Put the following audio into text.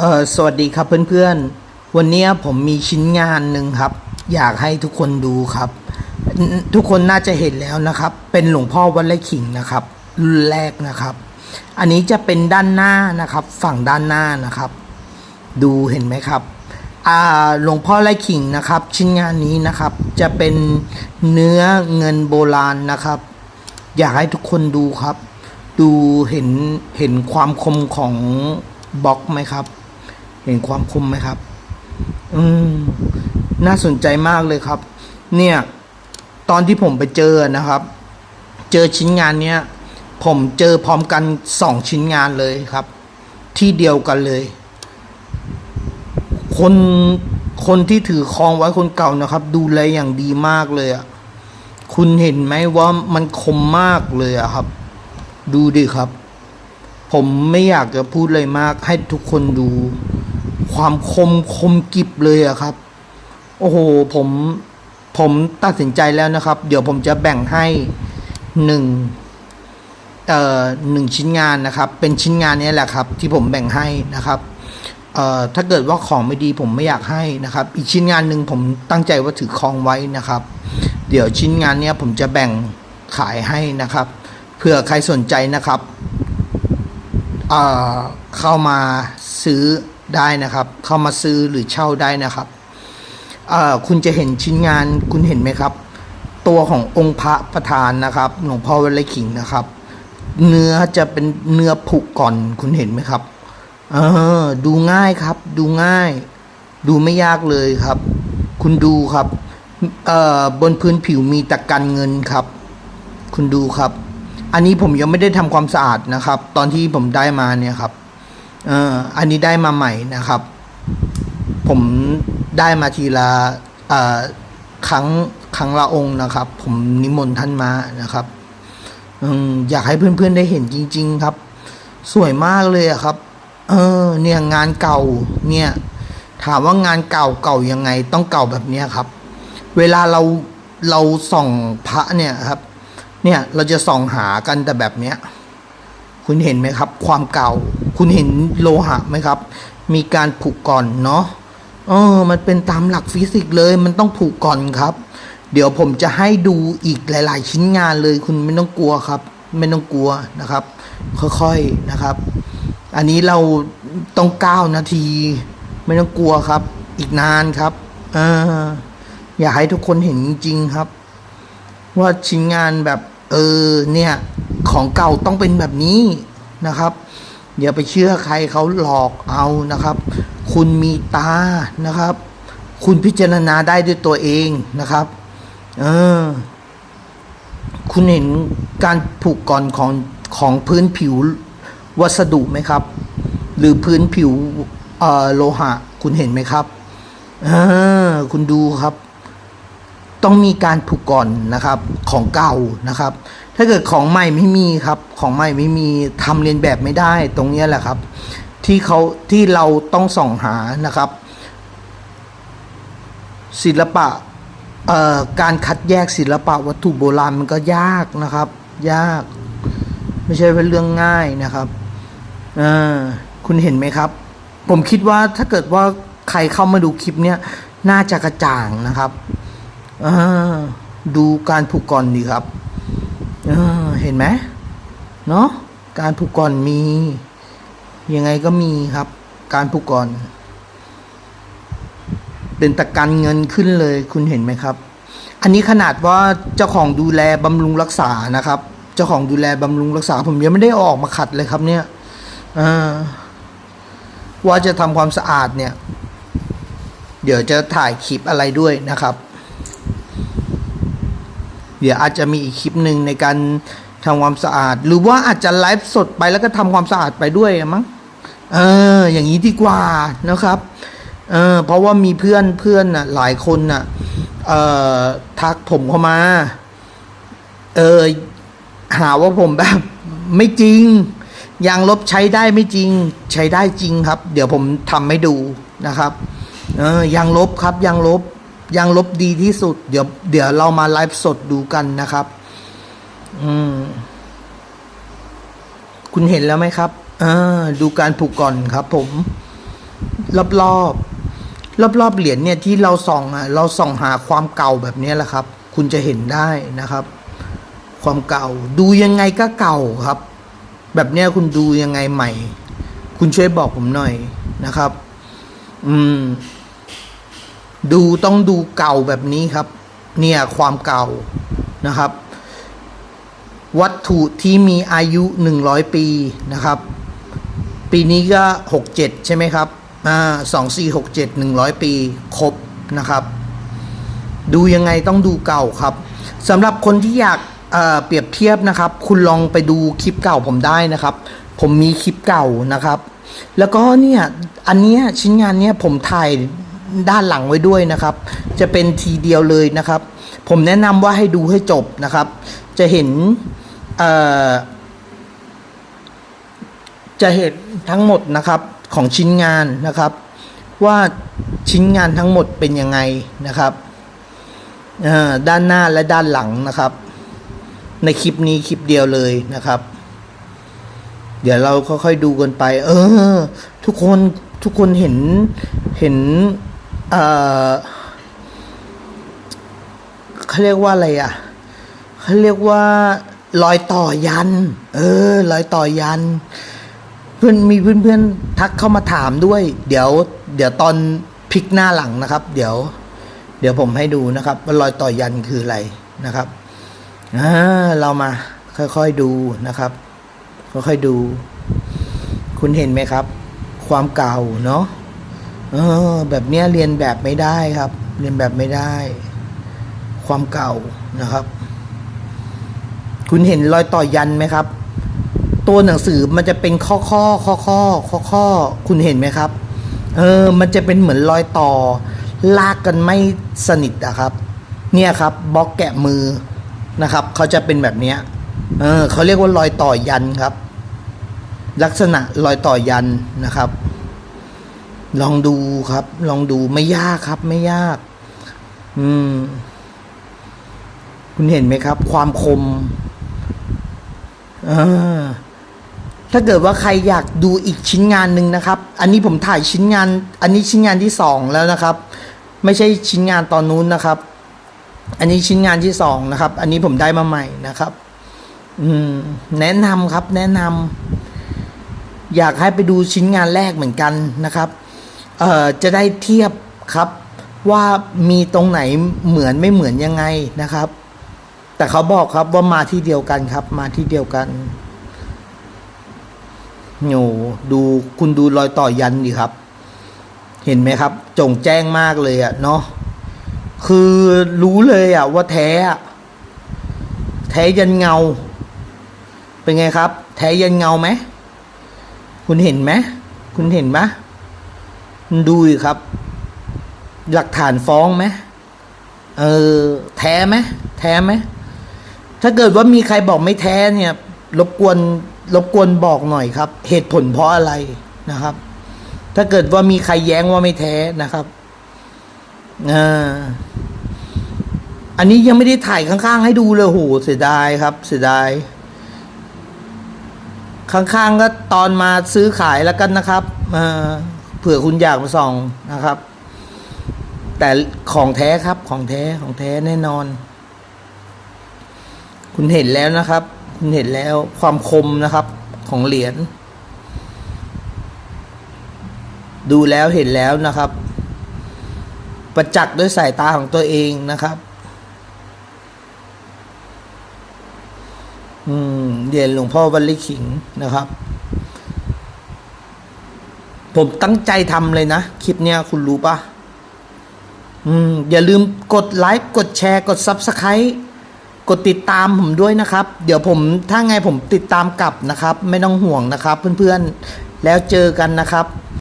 เออสวัสดีครับเพื่อนๆ วันนี้ผมมีชิ้นงานหนึ่งครับ อยากให้ทุกคนดูครับ ทุกคนน่าจะเห็นแล้วนะครับ เป็นหลวงพ่อวัดไร่ขิงนะครับ รุ่นแรกนะครับ อันนี้จะเป็นด้านหน้านะครับ ฝั่งด้านหน้านะครับ ดูเห็นไหมครับอ่าหลวงพ่อไร่ขิงนะครับ ชิ้นงานนี้นะครับ จะเป็นเนื้อเงินโบราณนะครับ อยากให้ทุกคนดูครับ ดูเห็นเห็นความคมของบล็อกไหมครับ เห็นความคมไหมครับ อืมน่าสนใจมากเลยครับ เนี่ย ตอนที่ผมไปเจอนะครับ เจอชิ้นงานเนี้ย ผมเจอพร้อมกันสองชิ้นงานเลยครับ ที่เดียวกันเลย คนคนที่ถือคองไว้คนเก่านะครับ ดูแลอย่างดีมากเลยอะคุณเห็นไหมว่ามันคมมากเลยอะครับ ดูดิครับ ผมไม่อยากจะพูดเลยมากให้ทุกคนดู ความคมคมกิบเลยอะครับ โอ้โหผมผมตัดสินใจแล้วนะครับ เดี๋ยวผมจะแบ่งให้หนึ่งเอ่อหนึ่งชิ้นงานนะครับ เป็นชิ้นงานนี้แหละครับ ที่ผมแบ่งให้นะครับเอ่อถ้าเกิดว่าของไม่ดีผมไม่อยากให้นะครับ อีกชิ้นงานหนึ่งผมตั้งใจว่าถือครองไว้นะครับ เดี๋ยวชิ้นงานเนี้ยผมจะแบ่งขายให้นะครับเผื่อใครสนใจนะครับเอ่อเข้ามาซื้อ ได้นะครับ เข้ามาซื้อหรือเช่าได้นะครับคุณจะเห็นชิ้นงานคุณเห็นไหมครับ ตัวขององค์พระประธานนะครับหลวงพ่อวัดไร่ขิงนะครับ เนื้อจะเป็นเนื้อผุก่อนคุณเห็นไหมครับเออดูง่ายครับ ดูง่าย ดูไม่ยากเลยครับ คุณดูครับเอ่อบนพื้นผิวมีตะกันเงินครับ คุณดูครับ อันนี้ผมยังไม่ได้ทำความสะอาดนะครับ ตอนที่ผมได้มาเนี่ยครับ อันนี้ได้มาใหม่นะครับ ผมได้มาทีละครั้งครั้งละองค์นะครับ ผมนิมนต์ท่านมานะครับอืมอยากให้เพื่อนๆได้เห็นจริง ๆ ครับ สวยมากเลยอะครับ เออ เนี่ยงานเก่า เนี่ย ถามว่างานเก่าเก่ายังไง ต้องเก่าแบบเนี้ยครับ เวลาเราเราส่องพระเนี่ยครับ เนี่ยเราจะส่องหากันแต่แบบเนี้ย คุณเห็นไหมครับ ความเก่า คุณเห็นโลหะไหมครับ มีการผูกก่อนเนาะเออมันเป็นตามหลักฟิสิกส์เลย มันต้องผูกก่อนครับ เดี๋ยวผมจะให้ดูอีกหลาย ๆ ชิ้นงานเลยคุณไม่ต้องกลัวครับ ไม่ต้องกลัวนะครับ ค่อยๆนะครับ อันนี้เราต้องเก้านาที ไม่ต้องกลัวครับ อีกนานครับเอออยากให้ทุกคนเห็นจริงๆครับ ว่าชิ้นงานแบบ เออเนี่ย ของเก่าต้องเป็นแบบนี้นะครับอย่าไปเชื่อใครเขาหลอกเอานะครับ คุณมีตานะครับ คุณพิจารณาได้ด้วยตัวเองนะครับเออคุณเห็นการผูกก่อนของของพื้นผิววัสดุไหมครับ หรือพื้นผิวโลหะ คุณเห็นไหมครับเออคุณดูครับ ต้องมีการผูกก่อนนะครับ ของเก่านะครับ ถ้าเกิดของใหม่ไม่มีครับ ของใหม่ไม่มีทำเรียนแบบไม่ได้ตรงนี้แหละครับ ที่เขาที่เราต้องส่องหานะครับ ศิลปะเอ่อการคัดแยกศิลปะวัตถุโบราณมันก็ยากนะครับ ยาก ไม่ใช่เป็นเรื่องง่ายนะครับคุณเห็นไหมครับ ผมคิดว่าถ้าเกิดว่าใครเข้ามาดูคลิปเนี้ยน่าจะกระจ่างนะครับดูการผูกก่อนดีครับ เห็นไหมเนาะการผูกก่อนมี ยังไงก็มีครับ การผูกก่อน เป็นตะกันเงินขึ้นเลยคุณเห็นไหมครับ อันนี้ขนาดว่าเจ้าของดูแลบำรุงรักษานะครับ เจ้าของดูแลบำรุงรักษา ผมยังไม่ได้ออกมาขัดเลยครับเนี่ยว่าจะทำความสะอาดเนี่ย เดี๋ยวจะถ่ายคลิปอะไรด้วยนะครับ เดี๋ยวอาจจะมีอีกคลิปหนึ่งในการ ทำความสะอาด หรือว่าอาจจะไลฟ์สดไปแล้วก็ทำความสะอาดไปด้วยมั้งเออ อย่างนี้ดีกว่านะครับเออเพราะว่ามีเพื่อนเพื่อนน่ะ หลายคนน่ะเอ่อทักผมเข้ามา เออหาว่าผมแบบ ไม่จริงยางลบใช้ได้ไม่จริง ใช้ได้จริงครับ เดี๋ยวผมทำให้ดูนะครับ เออยางลบครับยางลบยางลบดีที่สุด เดี๋ยวเดี๋ยวเรามาไลฟ์สดดูกันนะครับ อืม คุณเห็นแล้วไหมครับดูการผูกก่อนครับ ผม รอบรอบรอบรอบเหรียญเนี่ยที่เราส่องอะ เราส่องหาความเก่าแบบนี้แหละครับ คุณจะเห็นได้นะครับ ความเก่า ดูยังไงก็เก่าครับ แบบเนี้ยคุณดูยังไงใหม่ คุณช่วยบอกผมหน่อยนะครับ อืม ดูต้องดูเก่าแบบนี้ครับ เนี่ยความเก่านะครับ วัตถุที่มีอายุหนึ่งร้อยปีนะครับ ปีนี้ก็หกเจ็ดใช่ไหมครับอ่าสองสี่หกเจ็ดหนึ่งร้อยปีครบนะครับ ดูยังไงต้องดูเก่าครับสำหรับคนที่อยากเเปรียบเทียบนะครับ คุณลองไปดูคลิปเก่าผมได้นะครับ ผมมีคลิปเก่านะครับ แล้วก็เนี่ยอันเนี้ยชิ้นงานเนี้ยผมถ่ายด้านหลังไว้ด้วยนะครับ จะเป็นทีเดียวเลยนะครับ ผมแนะนำว่าให้ดูให้จบนะครับ จะเห็น จะเห็นทั้งหมดนะครับของชิ้นงานนะครับ ว่าชิ้นงานทั้งหมดเป็นยังไงนะครับด้านหน้าและด้านหลังนะครับ ในคลิปนี้คลิปเดียวเลยนะครับ เดี๋ยวเราค่อยๆดูกันไป เออ ทุกคนทุกคนเห็นเห็นเออเขาเรียกว่าอะไรอะเขาเรียกว่า รอยต่อยัน เออ รอยต่อยัน เพื่อนมีเพื่อนๆทักเข้ามาถามด้วย เดี๋ยว เดี๋ยวตอนพลิกหน้าหลังนะครับ เดี๋ยว เดี๋ยวผมให้ดูนะครับว่ารอยต่อยันคืออะไรนะครับอ่าเรามาค่อยๆดูนะครับ ค่อยๆดู คุณเห็นไหมครับ ความเก่าเนาะเออ แบบเนี้ยเรียนแบบไม่ได้ครับ เรียนแบบไม่ได้ ความเก่านะครับ คุณเห็นรอยต่อยันไหมครับ ตัวหนังสือมันจะเป็นข้อข้อข้อข้อข้อข้อคุณเห็นไหมครับ เออ มันจะเป็นเหมือนรอยต่อ ลากกันไม่สนิทอะครับ เนี่ยครับบล็อกแกะมือนะครับเขาจะเป็นแบบเนี้ยเออเขาเรียกว่ารอยต่อยันครับ ลักษณะรอยต่อยันนะครับ ลองดูครับ ลองดูไม่ยากครับ ไม่ยาก อืม คุณเห็นไหมครับ ความคม ถ้าเกิดว่าใครอยากดูอีกชิ้นงานหนึ่งนะครับ อันนี้ผมถ่ายชิ้นงาน อันนี้ชิ้นงานที่สองแล้วนะครับ ไม่ใช่ชิ้นงานตอนนู้นนะครับ อันนี้ชิ้นงานที่สองนะครับ อันนี้ผมได้มาใหม่นะครับ อืม แนะนำครับ แนะนำอยากให้ไปดูชิ้นงานแรกเหมือนกันนะครับ เอ่อ จะได้เทียบครับ ว่ามีตรงไหนเหมือนไม่เหมือนยังไงนะครับ แต่เขาบอกครับว่ามาที่เดียวกันครับ มาที่เดียวกันโหดูคุณดูรอยต่อยันดิครับ เห็นไหมครับ จงแจ้งมากเลยอะเนาะคือรู้เลยอะว่าแท้อะแท้ยันเงา เป็นไงครับ แท้ยันเงาไหมคุณเห็นไหมคุณเห็นไหมคุณดูดครับ หลักฐานฟ้องไหมเออ แท้ไหมแท้ไหม ถ้าเกิดว่ามีใครบอกไม่แท้เนี่ย รบกวนรบกวนบอกหน่อยครับ เหตุผลเพราะอะไรนะครับ ถ้าเกิดว่ามีใครแย้งว่าไม่แท้นะครับอ่าอันนี้ยังไม่ได้ถ่ายข้าง ๆ ให้ดูเลยโหเสียดายครับ เสียดาย ข้างๆก็ตอนมาซื้อขายแล้วกันนะครับอ่าเผื่อคุณอยากมาส่องนะครับ แต่ของแท้ครับของแท้ของแท้แน่นอน คุณเห็นแล้วนะครับ คุณเห็นแล้วความคมนะครับของเหรียญ ดูแล้วเห็นแล้วนะครับ ประจักษ์ด้วยสายตาของตัวเองนะครับ อืมเรียนหลวงพ่อวัลลิขิงนะครับ ผมตั้งใจทำเลยนะ คลิปเนี้ยคุณรู้ปะอืม อย่าลืมกดไลค์ กดแชร์ กด Subscribe กดติดตามผมด้วยนะครับ เดี๋ยวผมถ้าไงผมติดตามกลับนะครับ ไม่ต้องห่วงนะครับ เพื่อนๆแล้วเจอกันนะครับ